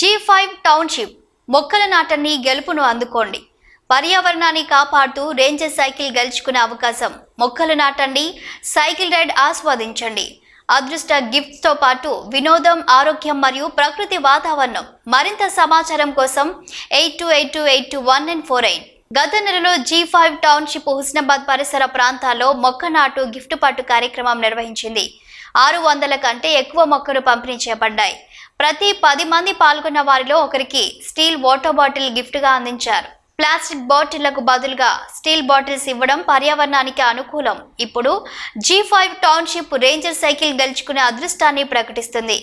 G five township మొక్కల నాటని గెలుపును అందుకోండి. పర్యావరణాన్ని కాపాడుతూ రేంజర్ సైకిల్ గెలుచుకునే అవకాశం. మొక్కలు నాటండి సైకిల్ రైడ్ ఆస్వాదించండి. అదృష్ట గిఫ్ట్స్తో పాటు వినోదం ఆరోగ్యం మరియు ప్రకృతి వాతావరణం మరింత సమాచారం కోసం eight two eight two eight two one nine four eight గత నెలలో జీ ఫైవ్ టౌన్షిప్ హుస్నాబాద్ పరిసర ప్రాంతాల్లో మొక్క నాటు గిఫ్ట్ పట్టు కార్యక్రమం నిర్వహించింది. ఆరు వందల కంటే ఎక్కువ మొక్కలు పంపిణీ చేయబడ్డాయి. ప్రతి పది మంది పాల్గొన్న వారిలో ఒకరికి స్టీల్ వాటర్ బాటిల్ గిఫ్ట్గా అందించారు. ప్లాస్టిక్ బాటిళ్ళకు బదులుగా స్టీల్ బాటిల్స్ ఇవ్వడం పర్యావరణానికి అనుకూలం. ఇప్పుడు G five township ranger cycle గెలుచుకునే అదృష్టాన్ని ప్రకటిస్తుంది.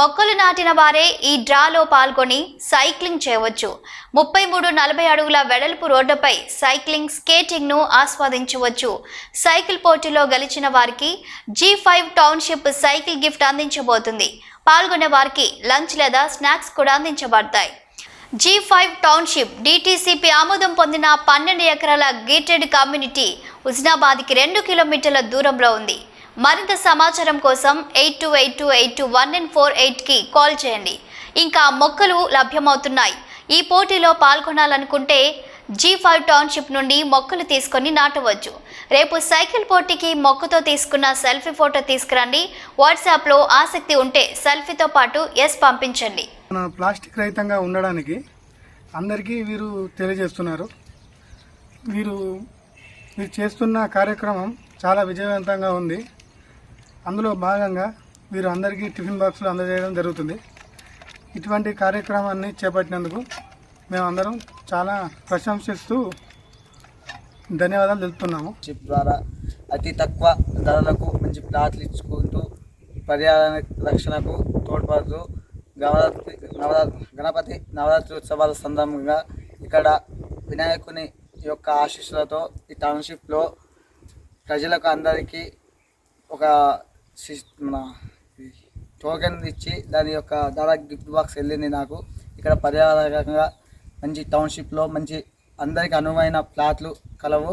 మొక్కలు నాటిన వారే ఈ డ్రాలో పాల్గొని సైక్లింగ్ చేయవచ్చు. ముప్పై మూడు నలభై అడుగుల వెడల్పు రోడ్డుపై సైక్లింగ్ స్కేటింగ్ను ఆస్వాదించవచ్చు. సైకిల్ పోటీలో గెలిచిన వారికి G five township cycle gift అందించబోతుంది. పాల్గొనే వారికి లంచ్ లేదా స్నాక్స్ కూడా అందించబడతాయి. జీ ఫైవ్ టౌన్షిప్ డిటిసిపి ఆమోదం పొందిన పన్నెండు ఎకరాల గేటెడ్ కమ్యూనిటీ హుజనాబాద్కి రెండు కిలోమీటర్ల దూరంలో ఉంది. మరింత సమాచారం కోసం eight two eight two eight two one nine four ఎయిట్కి కాల్ చేయండి. ఇంకా మొక్కలు లభ్యమవుతున్నాయి. ఈ పోటీలో పాల్గొనాలనుకుంటే జీ ఫైవ్ టౌన్షిప్ నుండి మొక్కలు తీసుకొని నాటవచ్చు. రేపు సైకిల్ పోటీకి మొక్కతో తీసుకున్న సెల్ఫీ ఫోటో తీసుకురండి. వాట్సాప్లో ఆసక్తి ఉంటే సెల్ఫీతో పాటు ఎస్ పంపించండి. మన ప్లాస్టిక్ రహితంగా ఉండడానికి అందరికీ వీరు తెలియజేస్తున్నారు. వీరు వీరు చేస్తున్న కార్యక్రమం చాలా విజయవంతంగా ఉంది. అందులో భాగంగా వీరు అందరికీ టిఫిన్ బాక్సులు అందజేయడం జరుగుతుంది. ఇటువంటి కార్యక్రమాన్ని చేపట్టినందుకు మేమందరం చాలా ప్రశంసిస్తూ ధన్యవాదాలు తెలుపుతున్నాము. చిప్ ద్వారా అతి తక్కువ ధరలకు మంచి ప్లాట్లు ఇచ్చుకుంటూ పర్యావరణ రక్షణకు తోడ్పడుతూ గణపతి నవరాత్రి గణపతి నవరాత్రి ఉత్సవాల సందర్భంగా ఇక్కడ వినాయకుని యొక్క ఆశీస్సులతో ఈ టౌన్షిప్లో ప్రజలకు అందరికీ ఒక మన టోకెన్ ఇచ్చి దాని యొక్క ధర గిఫ్ట్ బాక్స్ వెళ్ళింది నాకు. ఇక్కడ పర్యావరణంగా మంచి టౌన్షిప్లో మంచి అందరికి అనువైన ఫ్లాట్లు కలవు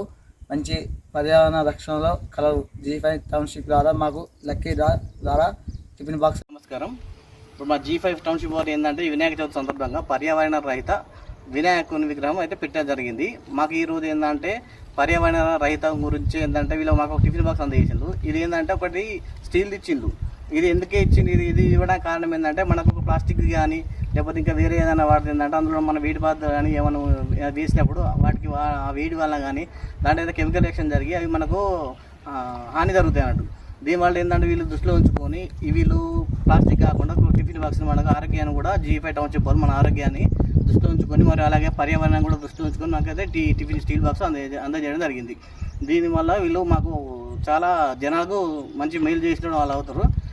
మంచి పర్యావరణ రక్షణలో కలవు. జీ ఫైవ్ టౌన్షిప్ ద్వారా మాకు లక్కీ ద్వారా టిఫిన్ బాక్స్. నమస్కారం. ఇప్పుడు మా జీ ఫైవ్ టౌన్షిప్ వారు ఏంటంటే వినాయక చవితి సందర్భంగా పర్యావరణ రహిత వినాయకుని విగ్రహం అయితే పెట్టడం జరిగింది. మాకు ఈ రోజు ఏంటంటే పర్యావరణ రహిత గురించి ఏంటంటే వీళ్ళు మాకు ఒక టిఫిన్ బాక్స్ అందజేసిండు ఇది ఏంటంటే ఒకటి స్టీల్ ఇచ్చిండు ఇది ఎందుకే ఇచ్చింది ఇది ఇది ఇవ్వడానికి కారణం ఏంటంటే మనకు ఒక ప్లాస్టిక్ కానీ లేకపోతే ఇంకా వేరే ఏదైనా వాడుతుంది ఏంటంటే అందులో మన వేడి బాధ కానీ ఏమైనా వేసినప్పుడు వాటికి ఆ వేడి వల్ల కానీ దాంట్లో ఏదైనా కెమికల్ రియాక్షన్ జరిగి అవి మనకు హాని జరుగుతాయి అన్నట్టు. దీనివల్ల ఏంటంటే వీళ్ళు దృష్టిలో ఉంచుకొని వీళ్ళు ప్లాస్టిక్ కాకుండా టిఫిన్ బాక్స్ మనకు ఆరోగ్యాన్ని కూడా జీఫై ఫైవ్ టౌన్ చెప్పాలి మన ఆరోగ్యాన్ని దృష్టిలో ఉంచుకొని మరి అలాగే పర్యావరణం కూడా దృష్టిలో ఉంచుకొని నాకైతే టీ టిఫిన్ స్టీల్ బాక్స్ అంద అందజేయడం జరిగింది. దీనివల్ల వీళ్ళు మాకు చాలా జనాలకు మంచి మెయిల్ చేసిన వాళ్ళు అవుతారు.